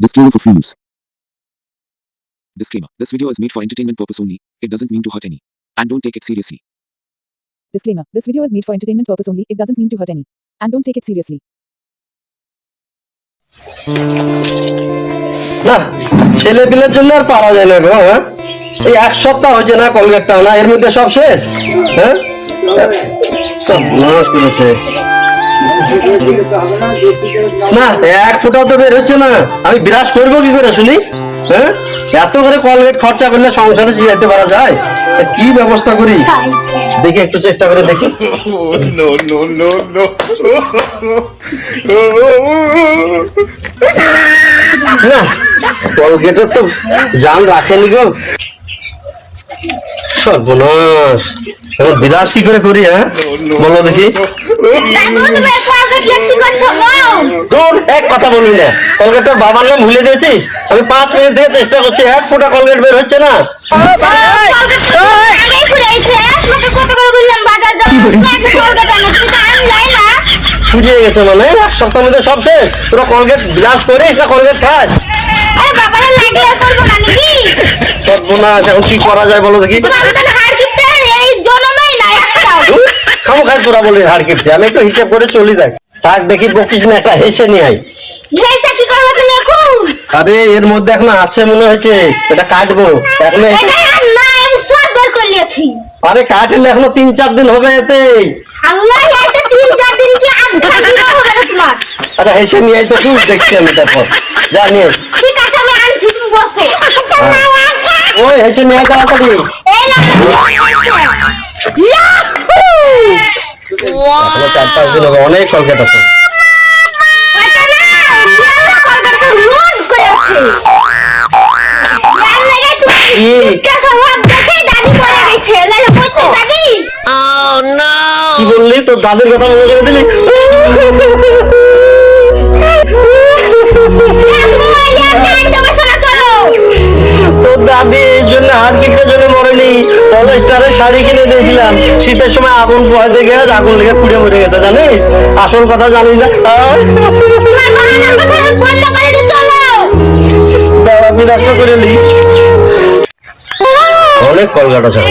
Disclaimer for free use. Disclaimer. This video is made for entertainment purpose only. It doesn't mean to hurt any. And don't take it seriously. Disclaimer. This video is made for entertainment purpose only. It doesn't mean to hurt any. And don't take it seriously. না ছেলে পিলের জন্য আর পারা যায় না গো হ্যাঁ এই এক সপ্তাহ হয়েছে না কলগেটটা না এর মধ্যে সব শেষ হ্যাঁ সব নাশ করেছে না, এক তো বের হচ্ছে না। আমি করব কি করে, শুনি? হ্যাঁ? এত করে কলগেট খরচা করলে সংসারে কি ব্যবস্থা করি? একটু চেষ্টা করে দেখি। তো রাখেনি গো। সর্বনাশ। বিরাজ কি করে করি হ্যাঁ? বলো দেখি। তোর এক কথা বলবি না। কলগেটটা বাবার নাম ভুলে দিয়েছিস আমি পাঁচ মিনিট থেকে চেষ্টা করছি এক ফোঁটা কলগেট বের হচ্ছে না। ফুরিয়ে গেছে মানে এক সপ্তাহের মধ্যে সব শেষ। তোরা কলগেট বিরাজ করিস না কলগেট খাস? সর্বনাশ এখন কি করা যায় বলো দেখি খামো খাই তোরা বলি হাড় কিপটে আমি একটু হিসাব করে চলি দেখ। থাক দেখি বকিস না একটা হেসে নিয়ে আয়। আরে এর মধ্যে এখন আছে মনে হয়েছে এটা কাটবো। এখন এসে- আরে কাটলে এখনও তিন চার দিন হবে এতে। আচ্ছা হেসে নিয়ে আয় তো তুই দেখছি আমি তারপর। যা নিয়ে ঠিক আছে আমি আনছি তুমি বসো। ওই হেসে নিয়ে আয় তাড়াতাড়ি। এই নাও অনেক বললি? তোর দাদুর কথা মনে করে দিলি? তোর দাদি এই জন্য হাড় কিপটার জন্য শাড়ি কিনে দিয়েছিলাম। শীতের সময় আগুন পোহাতে গেছে আগুন লেগে পুড়ে মরে গেছে জানিস? আসল কথা জানিস না? করে দিয়ে বাবা বিরাজটা করে নি অনেক কলকাতা ছাড়া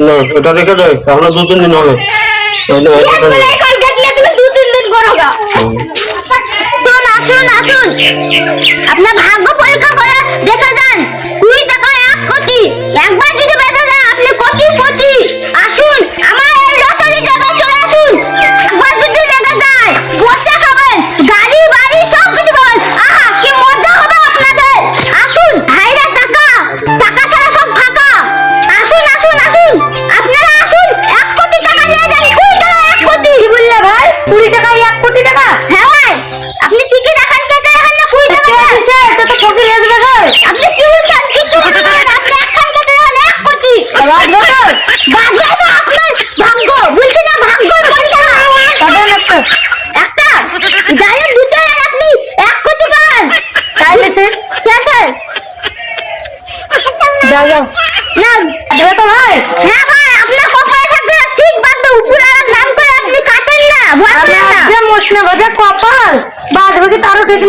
না এটা রেখে যায় এখনও দু তিন দিন হবে। দু তিন দিন করো আসুন আসুন আপনার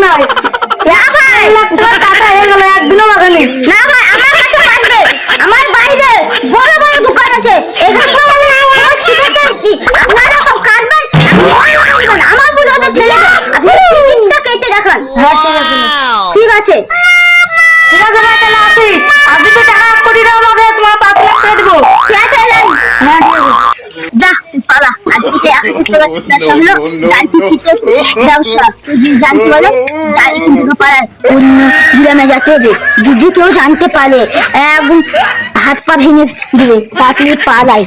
তারও ঠিক হ্যাঁ ভাই লাখ টাকা কাটা হয়ে গেল একদিনও বাজানি না। ভাই আমার কাছে বাঁচবে আমার বাইরে বড় বড় দোকান আছে। এখানে সব আমি ছিটাতে এসেছি আপনারা সব কাটবেন আমি ভয় আমার বলে ওদের আপনি টিকিটটা কেটে দেখান। ঠিক আছে। আজকে এক করতে পারছিস থেকে ব্যবসা যে জানতে পারে যাই কিন্তু পাড়ায় অন্য গ্রামে যেতে হবে। যদি কেউ জানতে পারে একদম হাত পা ভেঙে দিবে তাড়াতাড়ি পালায়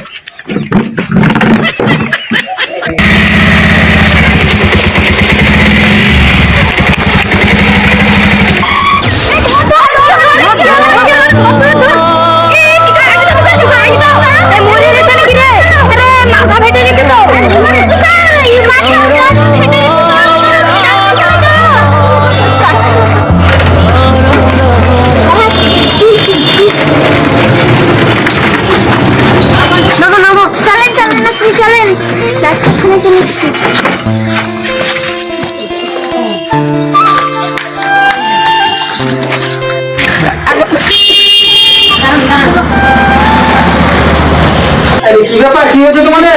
কি ব্যাপার? কি হয়েছে তোমাদের?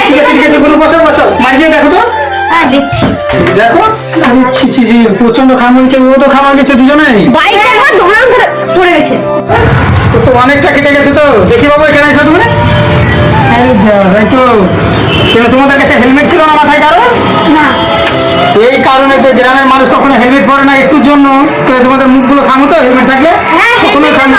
ঠিক আছে ঠিক আছে কোনো বসো বসো। মারিয়ে দেখো তো। হ্যাঁ দিচ্ছি দেখো? আরে ছি ছি ছি প্রচণ্ড ও তো খামা গেছে দুজনে বাইক একবার ধরা পড়ে তো অনেকটা কেটে গেছে তো। দেখি বাবু এখানে এসো এই তো। তোমাদের কাছে হেলমেট ছিল না মাথায় কারণ এই কারণে তো গ্রামের মানুষ কখনো হেলমেট পরে না একটুর জন্য। তোমাদের মুখগুলো খামো তো হেলমেট থাকলে? হ্যাঁ হেলমেট খামো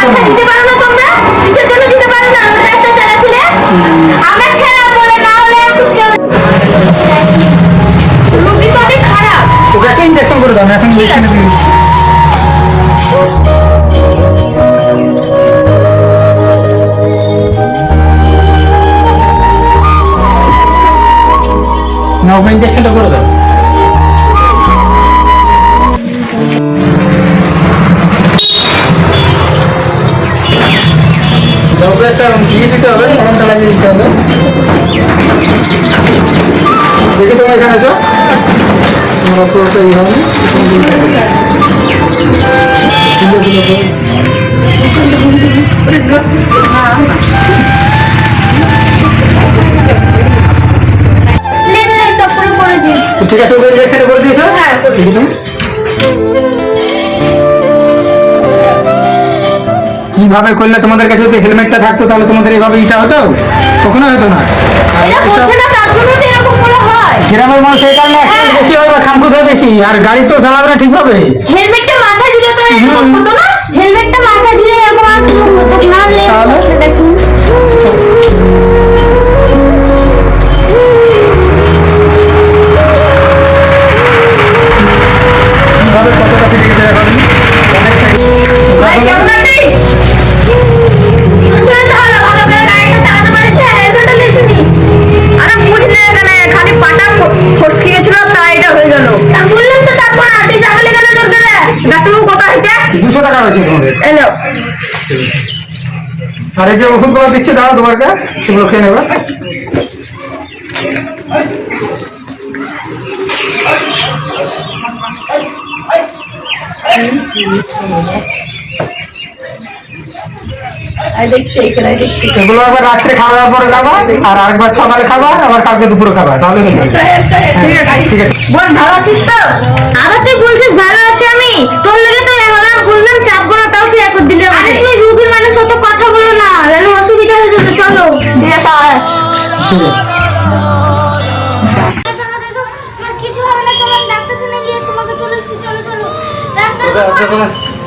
ওকে একটা ইঞ্জেকশন করে দাও এখন মেশিনে দিয়ে দিচ্ছি। না ওকে ইঞ্জেকশনটা করে দাও। একটা দিয়ে দিতে হবে। মলমটা লাগিয়ে দিতে হবে। দেখি তোমার এখানে আছো তোমার পুরোটা এই হবে। ঠিক আছে করে দিয়েছ? হ্যাঁ কীভাবে করলে তোমাদের কাছে যদি হেলমেটটা থাকতো তাহলে তোমাদের এইভাবে ইটা হতো? কখনো হতো না। হয়। গ্রামের মানুষ এই কারণে accident বেশি হয় বা খামখুত হয় বেশি আর গাড়ি তো চালাবে না ঠিকভাবে হেলমেটটা মাথায় দিলে তো এরকম হতো না? হেলমেটটা মাথায় দিলে এরকম আর কিছু হতো না? দেখুন। কীভাবে কতটা কেটে হয়েছে তোমাদের? আর এই যে ওষুধগুলো দিচ্ছে দাও তোমাকে সেগুলো খেয়ে নেবে। এগুলো আবার রাত্রে খাওয়ার পরে খাবা আর আরেকবার সকালে খাবা আবার কালকে দুপুরে খাবা তাহলে ঠিক আছে। ঠিক আছে। বোন ভালো আছিস তো? আবার তুই বলছিস ভালো আছি আমি। তোর লেগে তো বললাম চাপবো না তাও তুই একর দিলে আরে তুই রুগীর মানুষ অত কথা বলো না তাহলে অসুবিধা হয়ে যাবে চলো। ঠিক আছে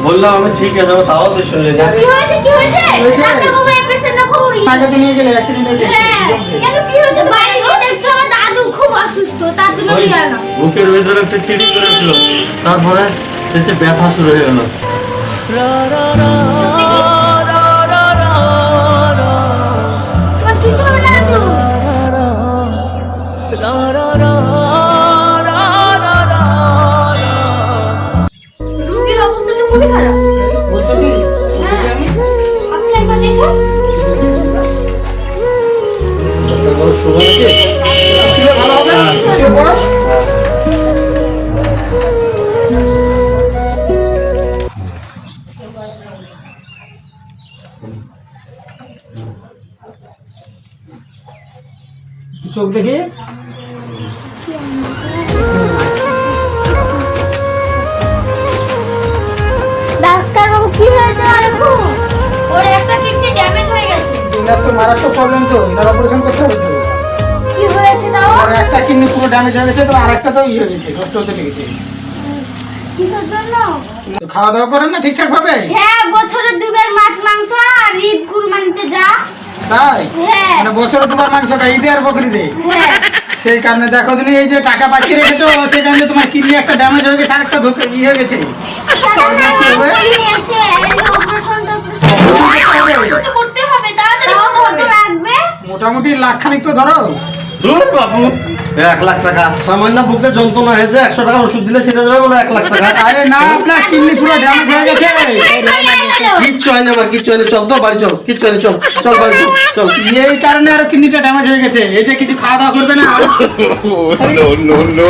বললাম আমি ঠিক আছে তাও তো শুনলি না কি হয়েছে কি হয়েছে? ডাক্তার বাবু এই খুব নিয়ে গেলে অ্যাক্সিডেন্ট গেছে কেন কি হয়েছে বাড়ি গিয়ে দেখছ আমার দাদু খুব অসুস্থ তার জন্য এলাম বুকের ভেতরে একটা চিড়ি করেছিল তারপরে এসে ব্যথা শুরু হয়ে গেল। রোগীর অবস্থা তো খুবই খারাপ। চোখ দেখি? ডাক্তার বাবু কি হয়েছে? ওর একটা কিডনি ড্যামেজ হয়ে গেছে। তো মারাত্মক প্রবলেম তো। এনার অপারেশন করতে হবে তো। কি হয়েছে তাও? আর একটা কিডনি পুরো ড্যামেজ হয়ে গেছে তো আর একটা তো ইয়ে হয়ে গেছে নষ্ট হতে লেগেছে। কিসের জন্য? খাওয়া দাওয়া করেন না ঠিকঠাক ভাবে হ্যাঁ বছরে দুবার মাছ মাংস আর ঈদ কুরবানিতে যা। তাই? হ্যাঁ। মানে বছরে তোমার মাংস খাই ঈদে আর বকরিদে। হ্যাঁ। সেই কারণে দেখো তুমি এই যে টাকা পাঠিয়ে রেখেছো সেই কারণে তোমার কিডনি একটা ড্যামেজ হয়ে গেছে আর একটা ধোকে ইয়ে হয়ে গেছে মোটামুটি লাখ খানিক তো ধরো। দূর বাবু। এক লাখ টাকা সামান্য বুকে যন্ত্রণা হয়েছে একশো টাকা ওষুধ দিলে সেটা যাবে বলে এক লাখ টাকা আরে না আপনার কিডনি পুরো ড্যামেজ হয়ে গেছে কিচ্ছু হয়নি আমার কিচ্ছু হয়নি চল তো বাড়ি চল কিচ্ছু হয়নি চল চল বাড়ি চল চল এই কারণে আরও কিডনিটা ড্যামেজ হয়ে গেছে এই যে কিছু খাওয়া দাওয়া করবে না no, no, no.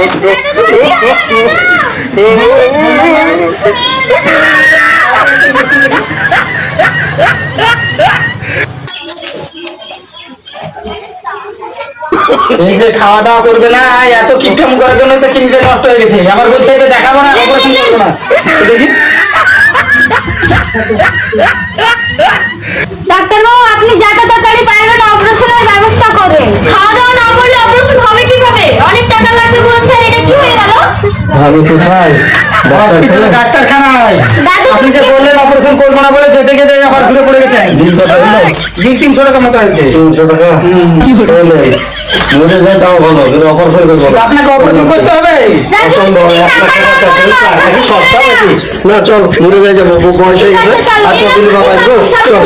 এই যে খাওয়া দাওয়া করবে না এত কিটকাম করার জন্য তো কিনতে নষ্ট হয়ে গেছে। আবার বলছে, এটা দেখাবো না অপারেশন করব না। দেখি। ডাক্তারবাবু, আপনি যত তাড়াতাড়ি পারবেন অপারেশনের ব্যবস্থা করেন খাওয়া দাওয়া না করলে অপারেশন হবে কীভাবে অনেক টাকা লাগবে বলছেন এটা কি হয়ে আমি কোথায় হসপিটালে ডাক্তারখানায়। আপনি যে বললেন অপারেশন করব না বলে যেতে যেতে আবার ঘুরে পড়ে গেছেন বিল? বিল তিনশো টাকা মতো হয়েছে। তিনশো টাকা মরে যায় তাও ভালো কিন্তু অপারেশন করব। আপনাকে অপারেশন করতে হবে? না চল মরে যাই যাব বয়স হয়ে গেছে। আর কতদিন বাবা আসব চল